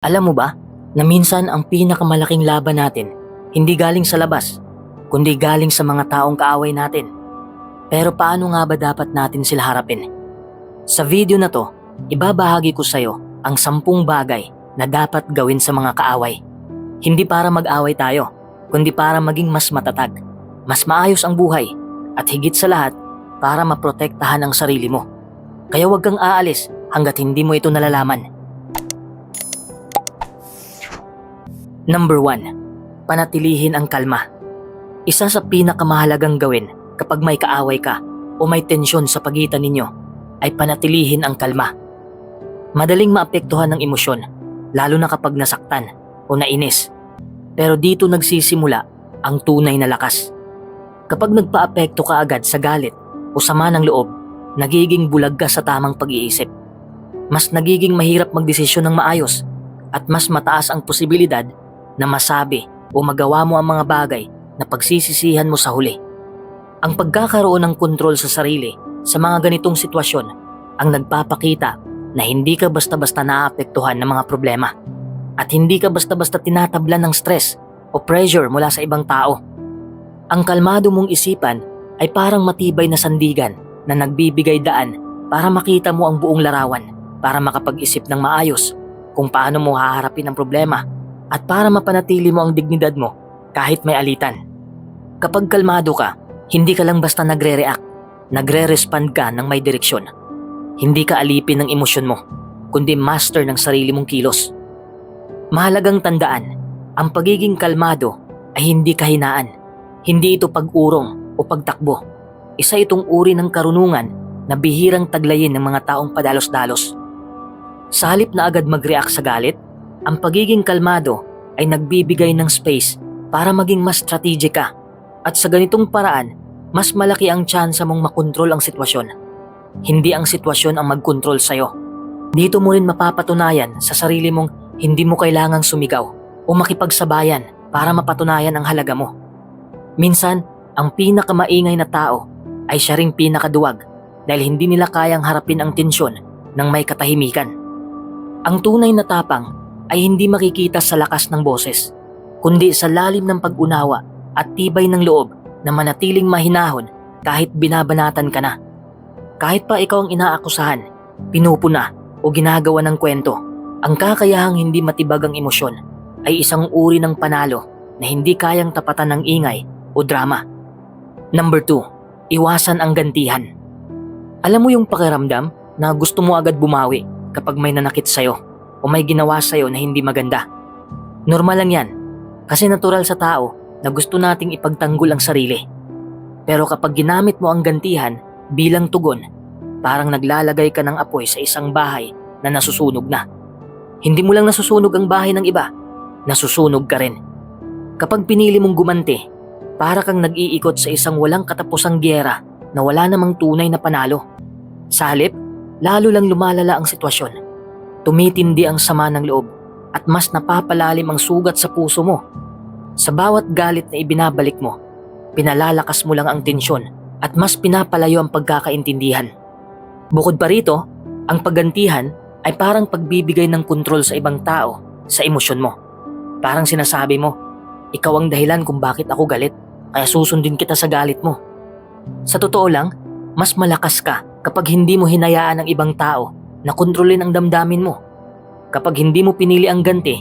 Alam mo ba na minsan ang pinakamalaking laban natin hindi galing sa labas, kundi galing sa mga taong kaaway natin. Pero paano nga ba dapat natin sila harapin? Sa video na to, ibabahagi ko sa'yo ang sampung bagay na dapat gawin sa mga kaaway. Hindi para mag-away tayo, kundi para maging mas matatag, mas maayos ang buhay, at higit sa lahat, para maprotektahan ang sarili mo. Kaya huwag kang aalis hanggat hindi mo ito nalalaman. Number 1. Panatilihin ang kalma. Isa sa pinakamahalagang gawin kapag may kaaway ka o may tensyon sa pagitan ninyo ay panatilihin ang kalma. Madaling maapektuhan ng emosyon, lalo na kapag nasaktan o nainis. Pero dito nagsisimula ang tunay na lakas. Kapag nagpaapekto ka agad sa galit o sama ng loob, nagiging bulag ka sa tamang pag-iisip. Mas nagiging mahirap magdesisyon ng maayos at mas mataas ang posibilidad na masabi o magawa mo ang mga bagay na pagsisisihan mo sa huli. Ang pagkakaroon ng kontrol sa sarili sa mga ganitong sitwasyon ang nagpapakita na hindi ka basta-basta naapektuhan ng mga problema at hindi ka basta-basta tinatablan ng stress o pressure mula sa ibang tao. Ang kalmado mong isipan ay parang matibay na sandigan na nagbibigay daan para makita mo ang buong larawan para makapag-isip ng maayos kung paano mo haharapin ang problema at para mapanatili mo ang dignidad mo kahit may alitan. Kapag kalmado ka, hindi ka lang basta nagre-react, nagre-respond ka ng may direksyon. Hindi ka alipin ng emosyon mo, kundi master ng sarili mong kilos. Mahalagang tandaan, ang pagiging kalmado ay hindi kahinaan. Hindi ito pag-urong o pagtakbo. Isa itong uri ng karunungan na bihirang taglayin ng mga taong padalos-dalos. Sa halip na agad mag-react sa galit, ang pagiging kalmado ay nagbibigay ng space para maging mas strategic ka. At sa ganitong paraan, mas malaki ang tsansa mong makontrol ang sitwasyon. Hindi ang sitwasyon ang mag-control sa'yo. Dito mo rin mapapatunayan sa sarili mong hindi mo kailangang sumigaw o makipagsabayan para mapatunayan ang halaga mo. Minsan, ang pinakamaingay na tao ay siya ring pinakaduwag dahil hindi nila kayang harapin ang tensyon ng may katahimikan. Ang tunay na tapang ay hindi makikita sa lakas ng boses, kundi sa lalim ng pag-unawa at tibay ng loob na manatiling mahinahon kahit binabanatan ka na. Kahit pa ikaw ang inaakusahan, pinupuna o ginagawa ng kwento, ang kakayahang hindi matibag ang emosyon ay isang uri ng panalo na hindi kayang tapatan ng ingay o drama. Number 2. Iwasan ang gantihan. Alam mo yung pakiramdam na gusto mo agad bumawi kapag may nanakit sa'yo o may ginawa sa'yo na hindi maganda. Normal lang yan kasi natural sa tao na gusto nating ipagtanggol ang sarili. Pero kapag ginamit mo ang gantihan bilang tugon, parang naglalagay ka ng apoy sa isang bahay na nasusunog na. Hindi mo lang nasusunog ang bahay ng iba, nasusunog ka rin. Kapag pinili mong gumanti, para kang nag-iikot sa isang walang katapusang gyera na wala namang tunay na panalo. Sa halip, lalo lang lumalala ang sitwasyon. Tumitindi ang sama ng loob at mas napapalalim ang sugat sa puso mo. Sa bawat galit na ibinabalik mo, pinalalakas mo lang ang tensyon at mas pinapalayo ang pagkakaintindihan. Bukod pa rito, ang paggantihan ay parang pagbibigay ng kontrol sa ibang tao sa emosyon mo. Parang sinasabi mo, ikaw ang dahilan kung bakit ako galit, kaya susundin kita sa galit mo. Sa totoo lang, mas malakas ka kapag hindi mo hinayaan ang ibang tao na kontrolin ang damdamin mo. Kapag hindi mo pinili ang ganti,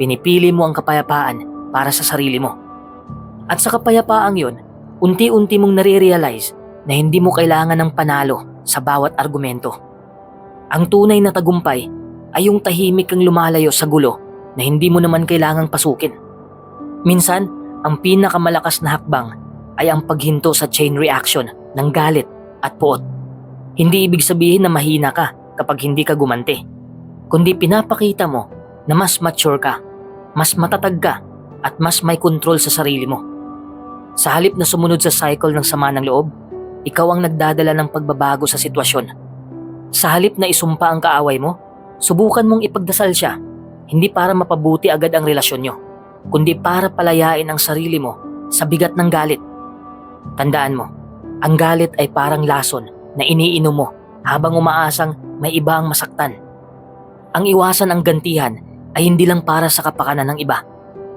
pinipili mo ang kapayapaan para sa sarili mo. At sa kapayapaang yon, unti-unti mong nare-realize na hindi mo kailangan ng panalo sa bawat argumento. Ang tunay na tagumpay ay yung tahimik kang lumalayo sa gulo na hindi mo naman kailangang pasukin. Minsan, ang pinakamalakas na hakbang ay ang paghinto sa chain reaction ng galit at puot. Hindi ibig sabihin na mahina ka kapag hindi ka gumanti, kundi pinapakita mo na mas mature ka, mas matatag ka, at mas may control sa sarili mo. Sa halip na sumunod sa cycle ng sama ng loob, ikaw ang nagdadala ng pagbabago sa sitwasyon. Sa halip na isumpa ang kaaway mo, subukan mong ipagdasal siya, hindi para mapabuti agad ang relasyon nyo, kundi para palayain ang sarili mo sa bigat ng galit. Tandaan mo, ang galit ay parang lason na iniinom mo habang umaasang may iba ang masaktan. Ang iwasan ang gantihan ay hindi lang para sa kapakanan ng iba,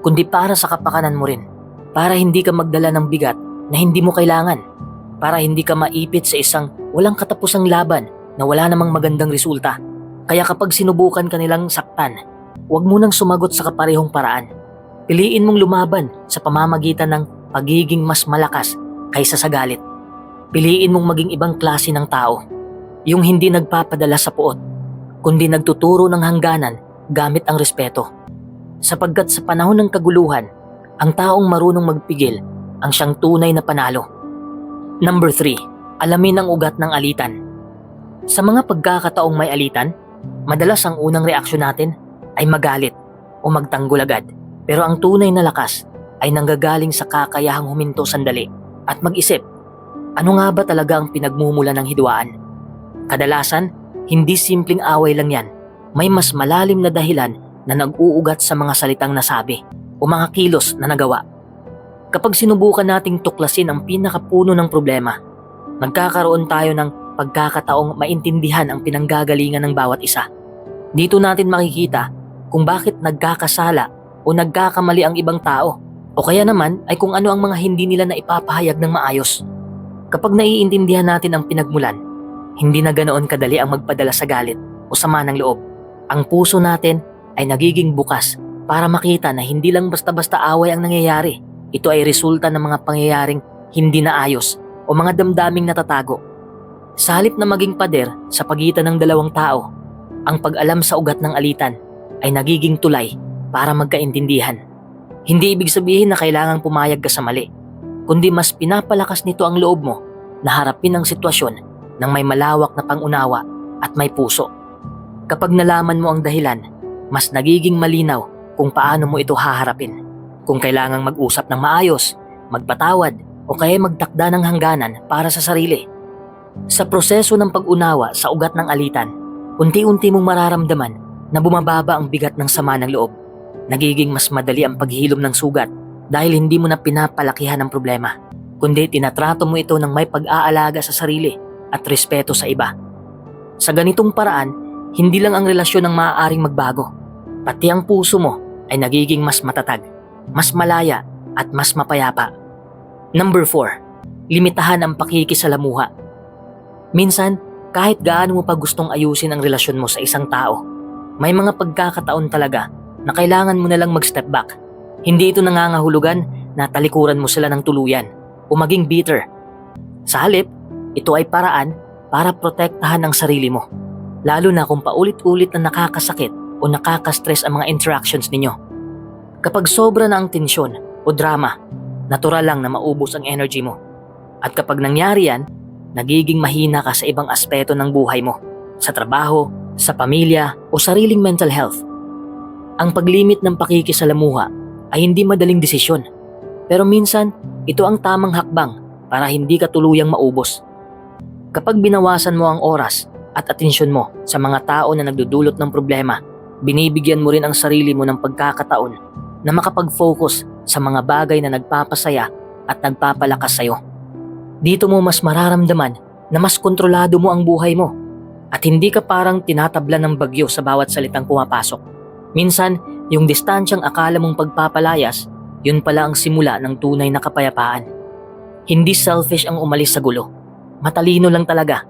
kundi para sa kapakanan mo rin. Para hindi ka magdala ng bigat na hindi mo kailangan. Para hindi ka maipit sa isang walang katapusang laban na wala namang magandang resulta. Kaya kapag sinubukan ka nilang saktan, huwag mo nang sumagot sa kaparehong paraan. Piliin mong lumaban sa pamamagitan ng pagiging mas malakas kaysa sa galit. Piliin mong maging ibang klase ng tao. Yung hindi nagpapadala sa puot, kundi nagtuturo ng hangganan gamit ang respeto. Sapagkat sa panahon ng kaguluhan, ang taong marunong magpigil ang siyang tunay na panalo. Number 3. Alamin ang ugat ng alitan. Sa mga pagkakataong may alitan, madalas ang unang reaksyon natin ay magalit o magtanggol agad. Pero ang tunay na lakas ay nanggagaling sa kakayahang huminto sandali at mag-isip, ano nga ba talaga ang pinagmumula ng hidwaan? Kadalasan, hindi simpleng away lang yan. May mas malalim na dahilan na nag-uugat sa mga salitang nasabi o mga kilos na nagawa. Kapag sinubukan nating tuklasin ang pinakapuno ng problema, magkakaroon tayo ng pagkakataong maintindihan ang pinanggagalingan ng bawat isa. Dito natin makikita kung bakit nagkakasala o nagkakamali ang ibang tao o kaya naman ay kung ano ang mga hindi nila na ipapahayag ng maayos. Kapag naiintindihan natin ang pinagmulan, hindi na ganoon kadali ang magpadala sa galit o sama ng loob. Ang puso natin ay nagiging bukas para makita na hindi lang basta-basta away ang nangyayari. Ito ay resulta ng mga pangyayaring hindi naayos o mga damdaming natatago. Sa halip na maging pader sa pagitan ng dalawang tao, ang pag-alam sa ugat ng alitan ay nagiging tulay para magkaintindihan. Hindi ibig sabihin na kailangang pumayag ka sa mali, kundi mas pinapalakas nito ang loob mo na harapin ang sitwasyon ng may malawak na pangunawa at may puso. Kapag nalaman mo ang dahilan, mas nagiging malinaw kung paano mo ito haharapin. Kung kailangang mag-usap ng maayos, magpatawad, o kaya magtakda ng hangganan para sa sarili. Sa proseso ng pag-unawa sa ugat ng alitan, unti-unti mong mararamdaman na bumababa ang bigat ng sama ng loob. Nagiging mas madali ang paghilom ng sugat dahil hindi mo na pinapalakihan ang problema, kundi tinatrato mo ito ng may pag-aalaga sa sarili at respeto sa iba. Sa ganitong paraan, hindi lang ang relasyon ang maaaring magbago, pati ang puso mo ay nagiging mas matatag, mas malaya at mas mapayapa. Number 4. Limitahan ang pakikisalamuha. Minsan, kahit gaano mo pa gustong ayusin ang relasyon mo sa isang tao, may mga pagkakataon talaga na kailangan mo na lang mag-step back. Hindi ito nangangahulugan na talikuran mo sila ng tuluyan o maging bitter. Sa halip, ito ay paraan para protektahan ang sarili mo. Lalo na kung paulit-ulit na nakakasakit o nakaka-stress ang mga interactions ninyo. Kapag sobra na ang tensyon o drama, natural lang na maubos ang energy mo. At kapag nangyari yan, nagiging mahina ka sa ibang aspeto ng buhay mo. Sa trabaho, sa pamilya o sariling mental health. Ang paglimit ng pakikisalamuha ay hindi madaling desisyon. Pero minsan, ito ang tamang hakbang para hindi ka tuluyang maubos. Kapag binawasan mo ang oras at atensyon mo sa mga tao na nagdudulot ng problema, binibigyan mo rin ang sarili mo ng pagkakataon na makapag-focus sa mga bagay na nagpapasaya at nagpapalakas sa'yo. Dito mo mas mararamdaman na mas kontrolado mo ang buhay mo at hindi ka parang tinatabla ng bagyo sa bawat salitang pumapasok. Minsan, yung distansyang akala mong pagpapalayas, yun pala ang simula ng tunay na kapayapaan. Hindi selfish ang umalis sa gulo. Matalino lang talaga.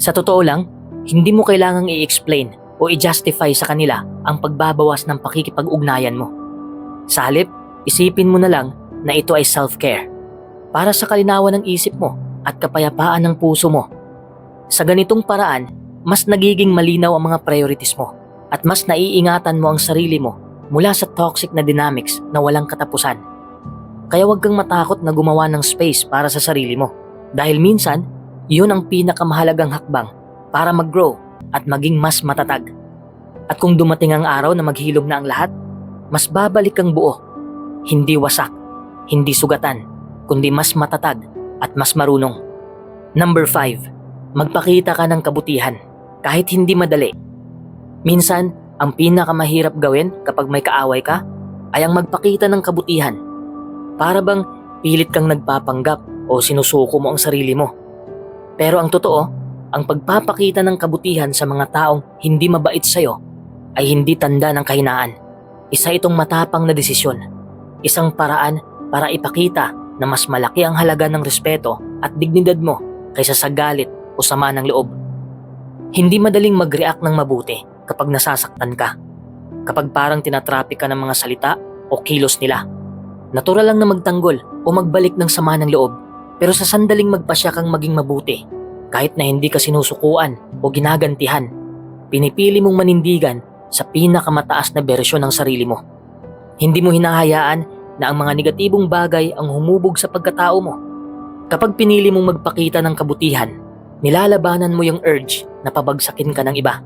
Sa totoo lang, hindi mo kailangang i-explain o i-justify sa kanila ang pagbabawas ng pakikipag-ugnayan mo. Sa halip, isipin mo na lang na ito ay self-care para sa kalinawan ng isip mo at kapayapaan ng puso mo. Sa ganitong paraan, mas nagiging malinaw ang mga priorities mo at mas naiingatan mo ang sarili mo mula sa toxic na dynamics na walang katapusan. Kaya huwag kang matakot na gumawa ng space para sa sarili mo dahil minsan, yun ang pinakamahalagang hakbang para mag-grow at maging mas matatag. At kung dumating ang araw na maghilom na ang lahat, mas babalik kang buo. Hindi wasak, hindi sugatan, kundi mas matatag at mas marunong. Number 5. Magpakita ka ng kabutihan kahit hindi madali. Minsan, ang pinakamahirap gawin kapag may kaaway ka ay ang magpakita ng kabutihan. Para bang pilit kang nagpapanggap o sinusuko mo ang sarili mo. Pero ang totoo, ang pagpapakita ng kabutihan sa mga taong hindi mabait sa'yo ay hindi tanda ng kahinaan. Isa itong matapang na desisyon. Isang paraan para ipakita na mas malaki ang halaga ng respeto at dignidad mo kaysa sa galit o sama ng loob. Hindi madaling mag-react ng mabuti kapag nasasaktan ka. Kapag parang tinatrapik ka ng mga salita o kilos nila. Natural lang na magtanggol o magbalik ng sama ng loob pero sa sandaling magpasya kang maging mabuti kahit na hindi ka sinusukuan o ginagantihan. Pinipili mong manindigan sa pinakamataas na bersyon ng sarili mo. Hindi mo hinahayaan na ang mga negatibong bagay ang humubog sa pagkatao mo. Kapag pinili mong magpakita ng kabutihan, nilalabanan mo yung urge na pabagsakin ka ng iba.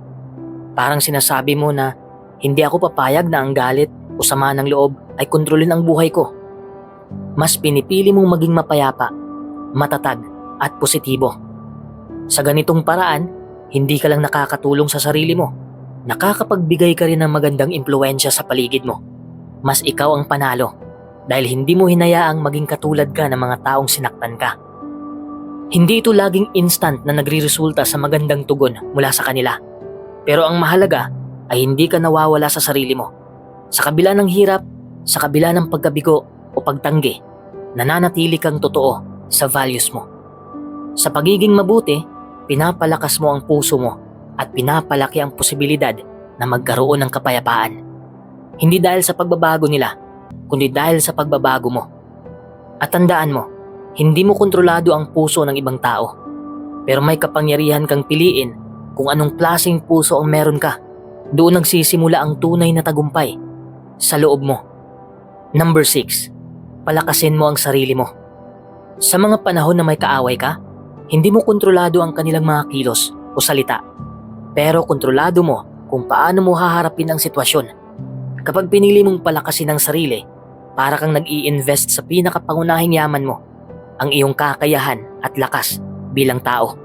Parang sinasabi mo na hindi ako papayag na ang galit o sama ng loob ay kontrolin ang buhay ko. Mas pinipili mong maging mapayapa, matatag at positibo. Sa ganitong paraan, hindi ka lang nakakatulong sa sarili mo. Nakakapagbigay ka rin ng magandang impluensya sa paligid mo. Mas ikaw ang panalo dahil hindi mo hinayaang maging katulad ka ng mga taong sinaktan ka. Hindi ito laging instant na nagriresulta sa magandang tugon mula sa kanila. Pero ang mahalaga ay hindi ka nawawala sa sarili mo. Sa kabila ng hirap, sa kabila ng pagkabigo o pagtanggi, nananatili kang totoo sa values mo. Sa pagiging mabuti, pinapalakas mo ang puso mo at pinapalaki ang posibilidad na magkaroon ng kapayapaan. Hindi dahil sa pagbabago nila, kundi dahil sa pagbabago mo. At tandaan mo, hindi mo kontrolado ang puso ng ibang tao. Pero may kapangyarihan kang piliin kung anong klaseng puso ang meron ka. Doon nagsisimula ang tunay na tagumpay sa loob mo. Number 6. Palakasin mo ang sarili mo. Sa mga panahon na may kaaway ka, hindi mo kontrolado ang kanilang mga kilos o salita. Pero kontrolado mo kung paano mo haharapin ang sitwasyon. Kapag pinili mong palakasin ang sarili, para kang nag invest sa pinakapangunahing yaman mo, ang iyong kakayahan at lakas bilang tao.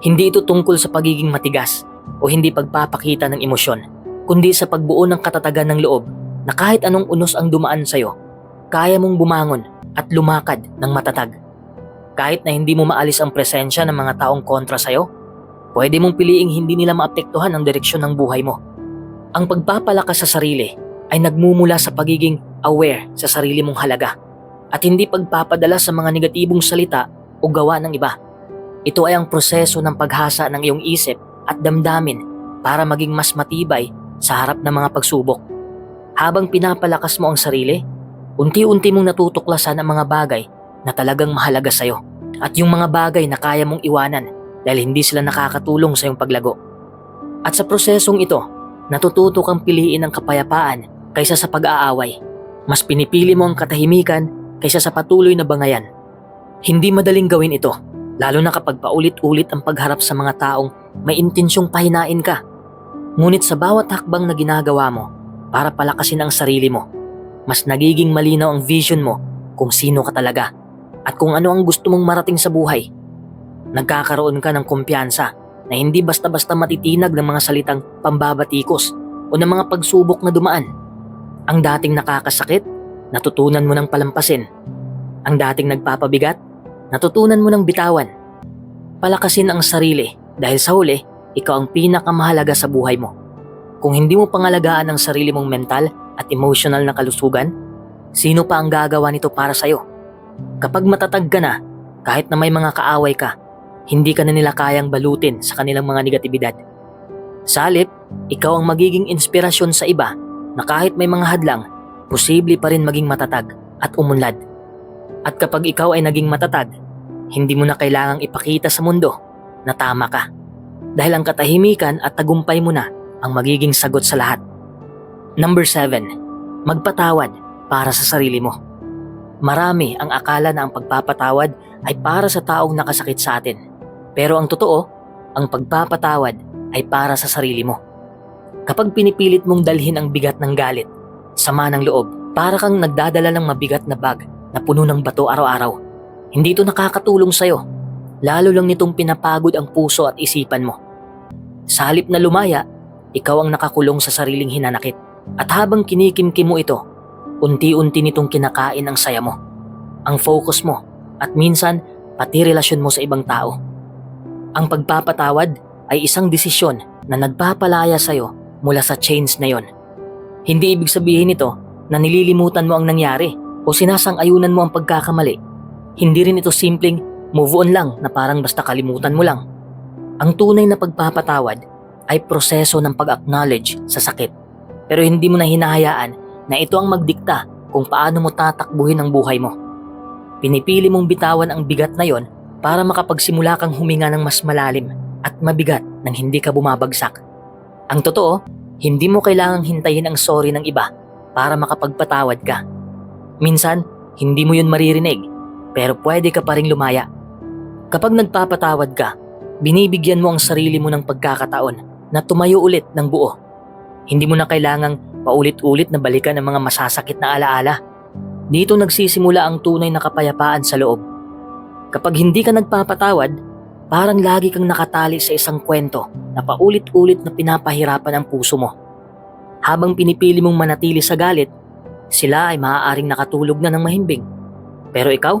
Hindi ito tungkol sa pagiging matigas o hindi pagpapakita ng emosyon, kundi sa pagbuo ng katatagan ng loob na kahit anong unos ang dumaan sa'yo, kaya mong bumangon at lumakad ng matatag. Kahit na hindi mo maalis ang presensya ng mga taong kontra sa'yo, pwede mong piliing hindi nila maapektuhan ang direksyon ng buhay mo. Ang pagpapalakas sa sarili ay nagmumula sa pagiging aware sa sarili mong halaga at hindi pagpapadala sa mga negatibong salita o gawa ng iba. Ito ay ang proseso ng paghasa ng iyong isip at damdamin para maging mas matibay sa harap ng mga pagsubok. Habang pinapalakas mo ang sarili, unti-unti mong natutuklasan ang mga bagay na talagang mahalaga sa'yo at yung mga bagay na kaya mong iwanan dahil hindi sila nakakatulong sa iyong paglago. At sa prosesong ito, natututo kang piliin ang kapayapaan kaysa sa pag-aaway. Mas pinipili mo ang katahimikan kaysa sa patuloy na bangayan. Hindi madaling gawin ito, lalo na kapag paulit-ulit ang pagharap sa mga taong may intensyong pahinain ka. Ngunit sa bawat hakbang na ginagawa mo para palakasin ang sarili mo, mas nagiging malinaw ang vision mo kung sino ka talaga at kung ano ang gusto mong marating sa buhay. Nagkakaroon ka ng kumpiyansa na hindi basta-basta matitinag ng mga salitang pambabatikos o ng mga pagsubok na dumaan. Ang dating nakakasakit, natutunan mo ng palampasin. Ang dating nagpapabigat, natutunan mo ng bitawan. Palakasin ang sarili dahil sa huli, ikaw ang pinakamahalaga sa buhay mo. Kung hindi mo pangalagaan ang sarili mong mental at emotional na kalusugan, sino pa ang gagawa nito para sa'yo? Kapag matatag ka na, kahit na may mga kaaway ka, hindi ka na nila kayang balutin sa kanilang mga negatibidad. Sa ikaw ang magiging inspirasyon sa iba na kahit may mga hadlang, posible pa rin maging matatag at umunlad. At kapag ikaw ay naging matatag, hindi mo na kailangang ipakita sa mundo na tama ka. Dahil ang katahimikan at tagumpay mo na ang magiging sagot sa lahat. Number 7. Magpatawad para sa sarili mo. Marami ang akala na ang pagpapatawad ay para sa taong nakasakit sa atin. Pero ang totoo, ang pagpapatawad ay para sa sarili mo. Kapag pinipilit mong dalhin ang bigat ng galit, sama ng loob, para kang nagdadala ng mabigat na bag na puno ng bato araw-araw. Hindi ito nakakatulong sa'yo. Lalo lang nitong pinapagod ang puso at isipan mo. Sa halip na lumaya, ikaw ang nakakulong sa sariling hinanakit. At habang kinikimkim mo ito, unti-unti nitong kinakain ang saya mo, ang focus mo, at minsan pati relasyon mo sa ibang tao. Ang pagpapatawad ay isang desisyon na nagpapalaya sa'yo mula sa chains na yon. Hindi ibig sabihin nito na nililimutan mo ang nangyari o sinasang-ayunan mo ang pagkakamali. Hindi rin ito simpleng move on lang na parang basta kalimutan mo lang. Ang tunay na pagpapatawad ay proseso ng pag-acknowledge sa sakit. Pero hindi mo na hinahayaan na ito ang magdikta kung paano mo tatakbuhin ang buhay mo. Pinipili mong bitawan ang bigat na yon para makapagsimula kang huminga ng mas malalim at mabigat nang hindi ka bumabagsak. Ang totoo, hindi mo kailangang hintayin ang sorry ng iba para makapagpatawad ka. Minsan, hindi mo yun maririnig, pero pwede ka pa rin lumaya. Kapag nagpapatawad ka, binibigyan mo ang sarili mo ng pagkakataon na tumayo ulit ng buo. Hindi mo na kailangang paulit-ulit na balikan ang mga masasakit na alaala. Dito nagsisimula ang tunay na kapayapaan sa loob. Kapag hindi ka nagpapatawad, parang lagi kang nakatali sa isang kwento na paulit-ulit na pinapahirapan ang puso mo. Habang pinipili mong manatili sa galit, sila ay maaaring nakatulog na ng mahimbing. Pero ikaw,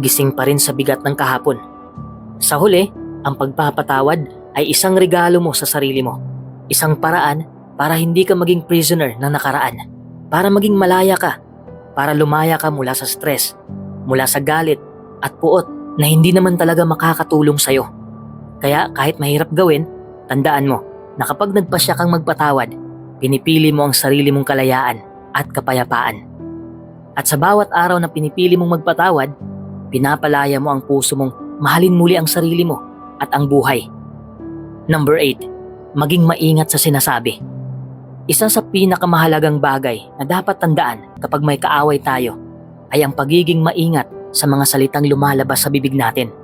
gising pa rin sa bigat ng kahapon. Sa huli, ang pagpapatawad ay isang regalo mo sa sarili mo. Isang paraan para hindi ka maging prisoner ng nakaraan. Para maging malaya ka. Para lumaya ka mula sa stress, mula sa galit at puot na hindi naman talaga makakatulong sa'yo. Kaya kahit mahirap gawin, tandaan mo na kapag nagpasya kang magpatawad, pinipili mo ang sarili mong kalayaan at kapayapaan. At sa bawat araw na pinipili mong magpatawad, pinapalaya mo ang puso mong mahalin muli ang sarili mo at ang buhay. Number 8. Maging maingat sa sinasabi. Isa sa pinakamahalagang bagay na dapat tandaan kapag may kaaway tayo ay ang pagiging maingat sa mga salitang lumalabas sa bibig natin.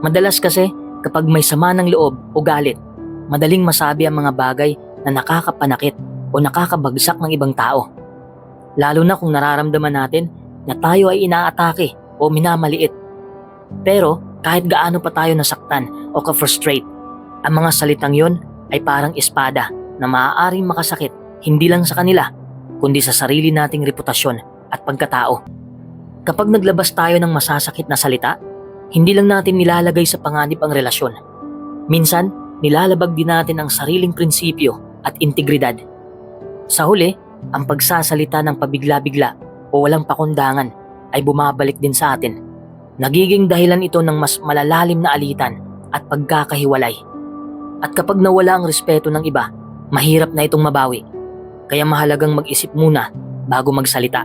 Madalas kasi kapag may sama ng loob o galit, madaling masabi ang mga bagay na nakakapanakit o nakakabagsak ng ibang tao. Lalo na kung nararamdaman natin na tayo ay inaatake o minamaliit. Pero kahit gaano pa tayo nasaktan o ka-frustrate, ang mga salitang yon ay parang espada na maaaring makasakit hindi lang sa kanila, kundi sa sarili nating reputasyon at pagkatao. Kapag naglabas tayo ng masasakit na salita, hindi lang natin nilalagay sa panganib ang relasyon. Minsan, nilalabag din natin ang sariling prinsipyo at integridad. Sa huli, ang pagsasalita ng pabigla-bigla o walang pakundangan ay bumabalik din sa atin. Nagiging dahilan ito ng mas malalalim na alitan at pagkakahiwalay. At kapag nawala ang respeto ng iba, mahirap na itong mabawi. Kaya mahalagang mag-isip muna bago magsalita.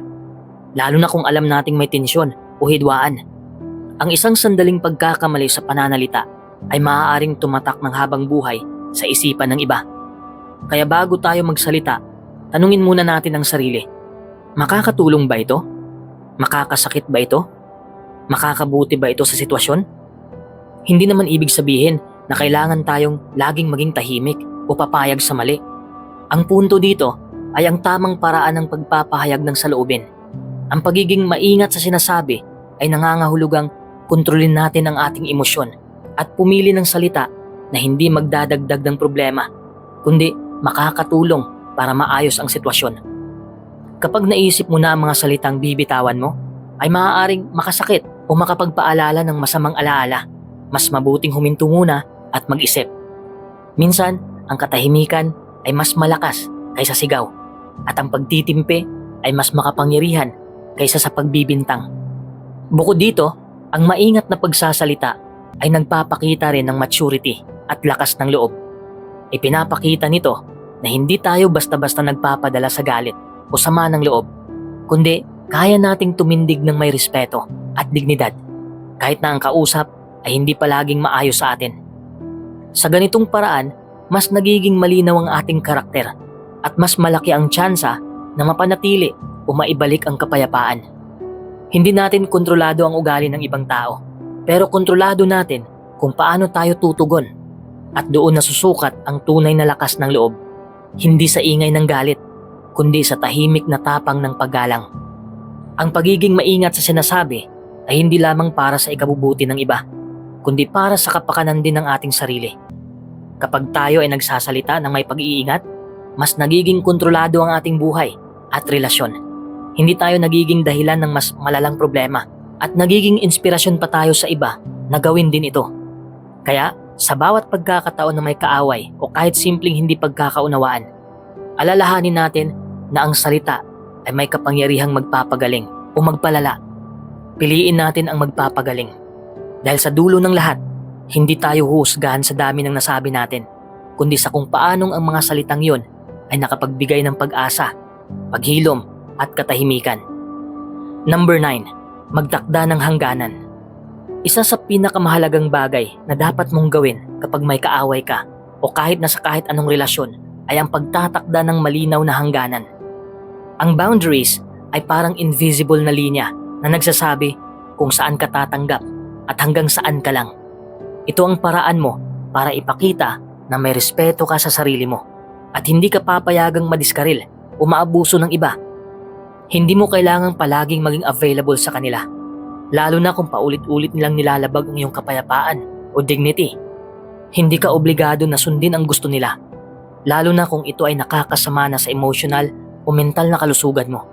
Lalo na kung alam nating may tensyon o hidwaan. Ang isang sandaling pagkakamali sa pananalita ay maaaring tumatak ng habang buhay sa isipan ng iba. Kaya bago tayo magsalita, tanungin muna natin ang sarili. Makakatulong ba ito? Makakasakit ba ito? Makakabuti ba ito sa sitwasyon? Hindi naman ibig sabihin na kailangan tayong laging maging tahimik o papayag sa mali. Ang punto dito ay ang tamang paraan ng pagpapahayag ng saloobin. Ang pagiging maingat sa sinasabi ay nangangahulugang kontrolin natin ang ating emosyon at pumili ng salita na hindi magdadagdag ng problema, kundi makakatulong para maayos ang sitwasyon. Kapag naisip mo na ang mga salitang bibitawan mo, ay maaaring makasakit o makapagpaalala ng masamang alaala. Mas mabuting huminto muna at mag-isip. Minsan, ang katahimikan ay mas malakas kaysa sigaw at ang pagtitimpe ay mas makapangyarihan kaysa sa pagbibintang. Bukod dito, ang maingat na pagsasalita ay nagpapakita rin ng maturity at lakas ng loob. Ipinapakita nito na hindi tayo basta-basta nagpapadala sa galit o sama ng loob, kundi kaya nating tumindig ng may respeto at dignidad kahit na ang kausap ay hindi palaging maayos sa atin. Sa ganitong paraan, mas nagiging malinaw ang ating karakter at mas malaki ang tsansa na mapanatili o maibalik ang kapayapaan. Hindi natin kontrolado ang ugali ng ibang tao, pero kontrolado natin kung paano tayo tutugon at doon nasusukat ang tunay na lakas ng loob, hindi sa ingay ng galit, kundi sa tahimik na tapang ng paggalang. Ang pagiging maingat sa sinasabi ay hindi lamang para sa ikabubuti ng iba, kundi para sa kapakanan din ng ating sarili. Kapag tayo ay nagsasalita ng may pag-iingat, mas nagiging kontrolado ang ating buhay at relasyon. Hindi tayo nagiging dahilan ng mas malalang problema at nagiging inspirasyon pa tayo sa iba na gawin din ito. Kaya, sa bawat pagkakataon na may kaaway o kahit simpleng hindi pagkakaunawaan, alalahanin natin na ang salita ay may kapangyarihang magpapagaling o magpalala. Piliin natin ang magpapagaling. Dahil sa dulo ng lahat, hindi tayo husgahan sa dami ng nasabi natin, kundi sa kung paanong ang mga salitang yon ay nakapagbigay ng pag-asa, paghilom at katahimikan. Number 9. Magtakda ng hangganan. Isa sa pinakamahalagang bagay na dapat mong gawin kapag may kaaway ka o kahit na sa kahit anong relasyon ay ang pagtatakda ng malinaw na hangganan. Ang boundaries ay parang invisible na linya na nagsasabi kung saan ka tatanggap at hanggang saan ka lang. Ito ang paraan mo para ipakita na may respeto ka sa sarili mo at hindi ka papayagang madiskaril o maabuso ng iba. Hindi mo kailangang palaging maging available sa kanila, lalo na kung paulit-ulit nilang nilalabag ang iyong kapayapaan o dignity. Hindi ka obligado na sundin ang gusto nila, lalo na kung ito ay nakakasama na sa emotional o mental na kalusugan mo.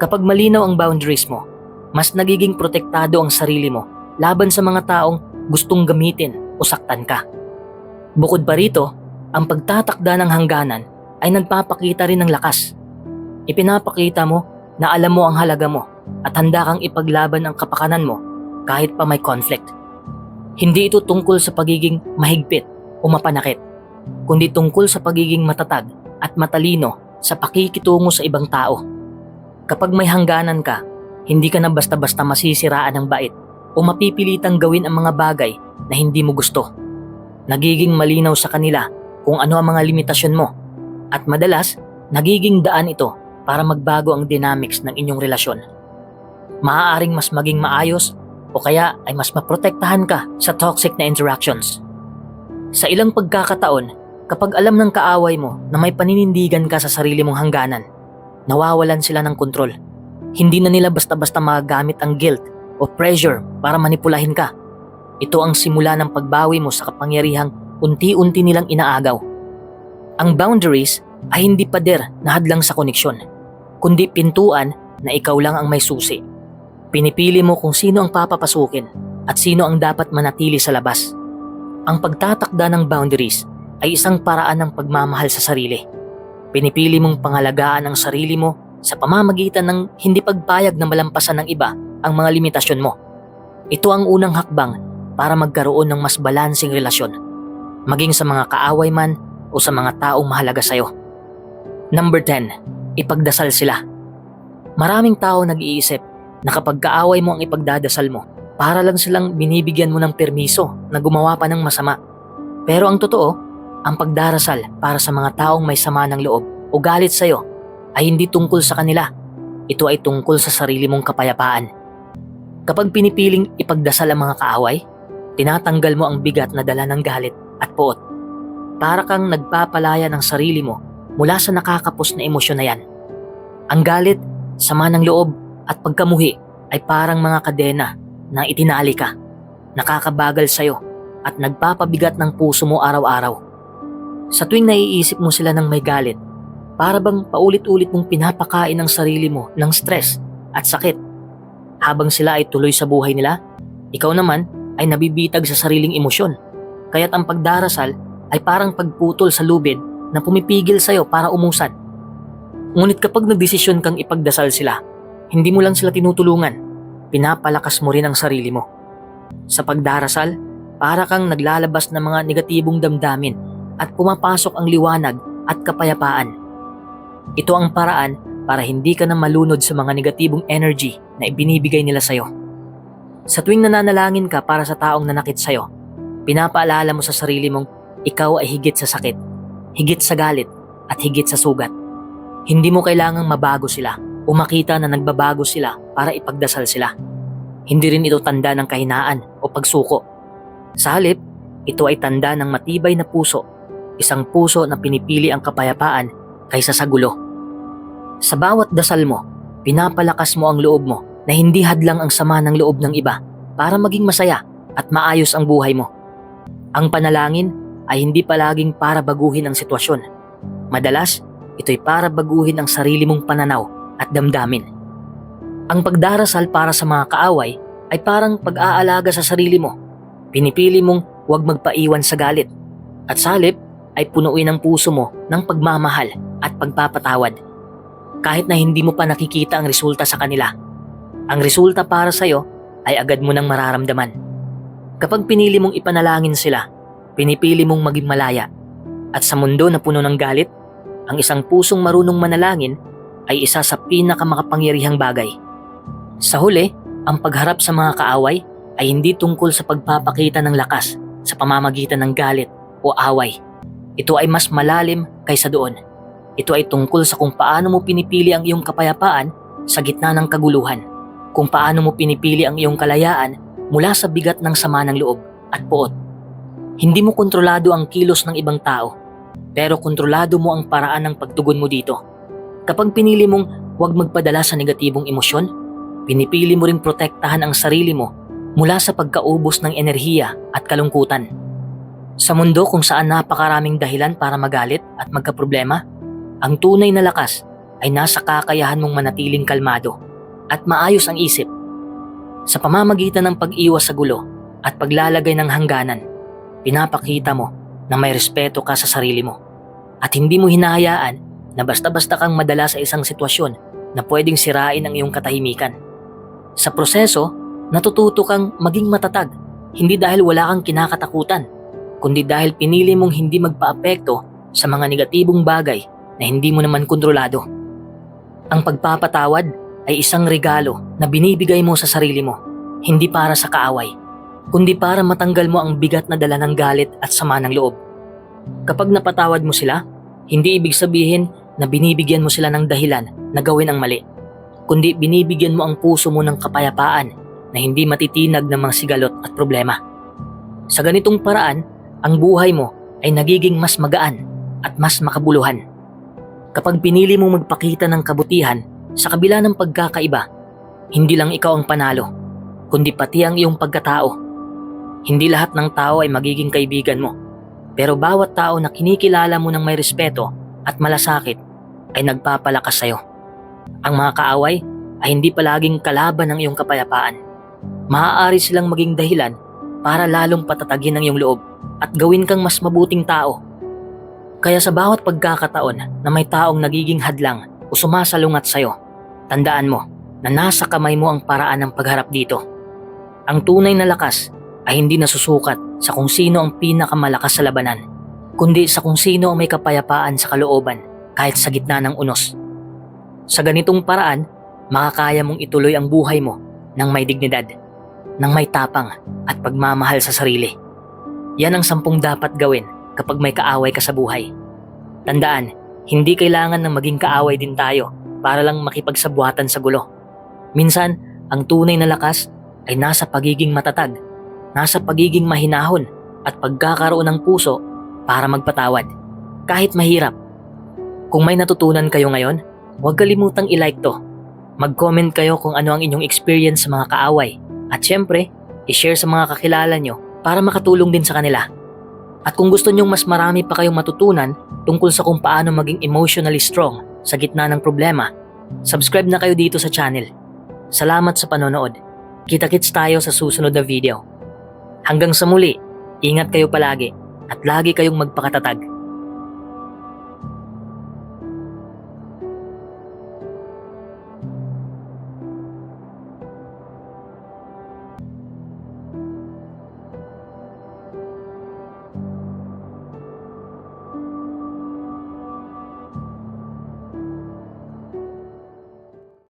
Kapag malinaw ang boundaries mo, mas nagiging protektado ang sarili mo laban sa mga taong gustong gamitin o saktan ka. Bukod pa rito, ang pagtatakda ng hangganan ay nagpapakita rin ng lakas. Ipinapakita mo na alam mo ang halaga mo at handa kang ipaglaban ang kapakanan mo kahit pa may conflict. Hindi ito tungkol sa pagiging mahigpit o mapanakit, kundi tungkol sa pagiging matatag at matalino sa pakikitungo sa ibang tao. Kapag may hangganan ka, hindi ka na basta-basta masisiraan ng bait o mapipilitang gawin ang mga bagay na hindi mo gusto. Nagiging malinaw sa kanila kung ano ang mga limitasyon mo at madalas nagiging daan ito para magbago ang dynamics ng inyong relasyon. Maaaring mas maging maayos o kaya ay mas maprotektahan ka sa toxic na interactions. Sa ilang pagkakataon, kapag alam ng kaaway mo na may paninindigan ka sa sarili mong hangganan, nawawalan sila ng kontrol. Hindi na nila basta-basta magagamit ang guilt o pressure para manipulahin ka. Ito ang simula ng pagbawi mo sa kapangyarihang unti-unti nilang inaagaw. Ang boundaries ay hindi pader na hadlang sa koneksyon kundi pintuan na ikaw lang ang may susi. Pinipili mo kung sino ang papapasukin at sino ang dapat manatili sa labas. Ang pagtatakda ng boundaries ay isang paraan ng pagmamahal sa sarili. Pinipili mong pangalagaan ang sarili mo sa pamamagitan ng hindi pagpayag na malampasan ng iba ang mga limitasyon mo. Ito ang unang hakbang para magkaroon ng mas balansing relasyon, maging sa mga kaaway man o sa mga taong mahalaga sa'yo. Number 10 ipagdasal sila. Maraming tao nag-iisip na kapag kaaway mo ang ipagdadasal mo, para lang silang binibigyan mo ng permiso na gumawa pa ng masama. Pero ang totoo, ang pagdarasal para sa mga taong may sama ng loob o galit sa'yo ay hindi tungkol sa kanila. Ito ay tungkol sa sarili mong kapayapaan. Kapag pinipiling ipagdasal ang mga kaaway, tinatanggal mo ang bigat na dala ng galit at poot. Para kang nagpapalaya ng sarili mo mula sa nakakapos na emosyon na yan. Ang galit, sama ng loob at pagkamuhi ay parang mga kadena na itinali ka, nakakabagal sa'yo at nagpapabigat ng puso mo araw-araw. Sa tuwing naiisip mo sila ng may galit, para bang paulit-ulit mong pinapakain ang sarili mo ng stress at sakit. Habang sila ay tuloy sa buhay nila, ikaw naman ay nabibitag sa sariling emosyon. Kaya't ang pagdarasal ay parang pagputol sa lubid na pumipigil sa'yo para umusad. Ngunit kapag nagdesisyon kang ipagdasal sila, hindi mo lang sila tinutulungan, pinapalakas mo rin ang sarili mo. Sa pagdarasal, para kang naglalabas ng mga negatibong damdamin at pumapasok ang liwanag at kapayapaan. Ito ang paraan para hindi ka na malunod sa mga negatibong energy na ibinibigay nila sa'yo. Sa tuwing nananalangin ka para sa taong nanakit sa'yo, pinapaalala mo sa sarili mong ikaw ay higit sa sakit, higit sa galit, at higit sa sugat. Hindi mo kailangang mabago sila o makita na nagbabago sila para ipagdasal sila. Hindi rin ito tanda ng kahinaan o pagsuko. Sa halip, ito ay tanda ng matibay na puso, isang puso na pinipili ang kapayapaan kaysa sa gulo. Sa bawat dasal mo, pinapalakas mo ang loob mo na hindi hadlang ang sama ng loob ng iba para maging masaya at maayos ang buhay mo. Ang panalangin ay hindi palaging para baguhin ang sitwasyon. Madalas, ito'y para baguhin ang sarili mong pananaw at damdamin. Ang pagdarasal para sa mga kaaway ay parang pag-aalaga sa sarili mo. Pinipili mong huwag magpaiwan sa galit. At sa halip, ay punuin ang puso mo ng pagmamahal at pagpapatawad. Kahit na hindi mo pa nakikita ang resulta sa kanila. Ang resulta para sa'yo ay agad mo nang mararamdaman. Kapag pinili mong ipanalangin sila, pinipili mong maging malaya. At sa mundo na puno ng galit, ang isang pusong marunong manalangin ay isa sa pinakamakapangyarihang bagay. Sa huli, ang pagharap sa mga kaaway ay hindi tungkol sa pagpapakita ng lakas sa pamamagitan ng galit o away. Ito ay mas malalim kaysa doon. Ito ay tungkol sa kung paano mo pinipili ang iyong kapayapaan sa gitna ng kaguluhan. Kung paano mo pinipili ang iyong kalayaan mula sa bigat ng sama ng loob at poot. Hindi mo kontrolado ang kilos ng ibang tao, pero kontrolado mo ang paraan ng pagtugon mo dito. Kapag pinili mong huwag magpadala sa negatibong emosyon, pinipili mo ring protektahan ang sarili mo mula sa pagkaubos ng enerhiya at kalungkutan. Sa mundo kung saan napakaraming dahilan para magalit at magkaproblema, ang tunay na lakas ay nasa kakayahan mong manatiling kalmado at maayos ang isip. Sa pamamagitan ng pag-iwas sa gulo at paglalagay ng hangganan, pinapakita mo na may respeto ka sa sarili mo at hindi mo hinahayaan na basta-basta kang madala sa isang sitwasyon na pwedeng sirain ang iyong katahimikan. Sa proseso, natututo kang maging matatag, hindi dahil wala kang kinakatakutan, kundi dahil pinili mong hindi magpaapekto sa mga negatibong bagay na hindi mo naman kontrolado. Ang pagpapatawad ay isang regalo na binibigay mo sa sarili mo, hindi para sa kaaway, kundi para matanggal mo ang bigat na dala ng galit at sama ng loob. Kapag napatawad mo sila, hindi ibig sabihin na binibigyan mo sila ng dahilan na gawin ang mali, kundi binibigyan mo ang puso mo ng kapayapaan na hindi matitinag ng mga sigalot at problema. Sa ganitong paraan, ang buhay mo ay nagiging mas magaan at mas makabuluhan. Kapag pinili mo magpakita ng kabutihan sa kabila ng pagkakaiba, hindi lang ikaw ang panalo, kundi pati ang iyong pagkatao. Hindi lahat ng tao ay magiging kaibigan mo, pero bawat tao na kinikilala mo ng may respeto at malasakit ay nagpapalakas sa'yo. Ang mga kaaway ay hindi palaging kalaban ng iyong kapayapaan. Maaari silang maging dahilan para lalong patatagin ang iyong loob at gawin kang mas mabuting tao. Kaya sa bawat pagkakataon na may taong nagiging hadlang o sumasalungat sa'yo, tandaan mo na nasa kamay mo ang paraan ng pagharap dito. Ang tunay na lakas ay hindi nasusukat sa kung sino ang pinakamalakas sa labanan, kundi sa kung sino ang may kapayapaan sa kalooban kahit sa gitna ng unos. Sa ganitong paraan, makakaya mong ituloy ang buhay mo ng may dignidad, ng may tapang at pagmamahal sa sarili. Yan ang sampung dapat gawin kapag may kaaway ka sa buhay. Tandaan, hindi kailangan ng maging kaaway din tayo para lang makipagsabuhatan sa gulo. Minsan, ang tunay na lakas ay nasa pagiging matatag, nasa pagiging mahinahon at pagkakaroon ng puso para magpatawad. Kahit mahirap. Kung may natutunan kayo ngayon, huwag kalimutang i-like to. Mag-comment kayo kung ano ang inyong experience sa mga kaaway. At syempre, i-share sa mga kakilala nyo para makatulong din sa kanila. At kung gusto nyong mas marami pa kayong matutunan tungkol sa kung paano maging emotionally strong sa gitna ng problema, subscribe na kayo dito sa channel. Salamat sa panonood. Kita-kits tayo sa susunod na video. Hanggang sa muli, ingat kayo palagi at lagi kayong magpakatatag.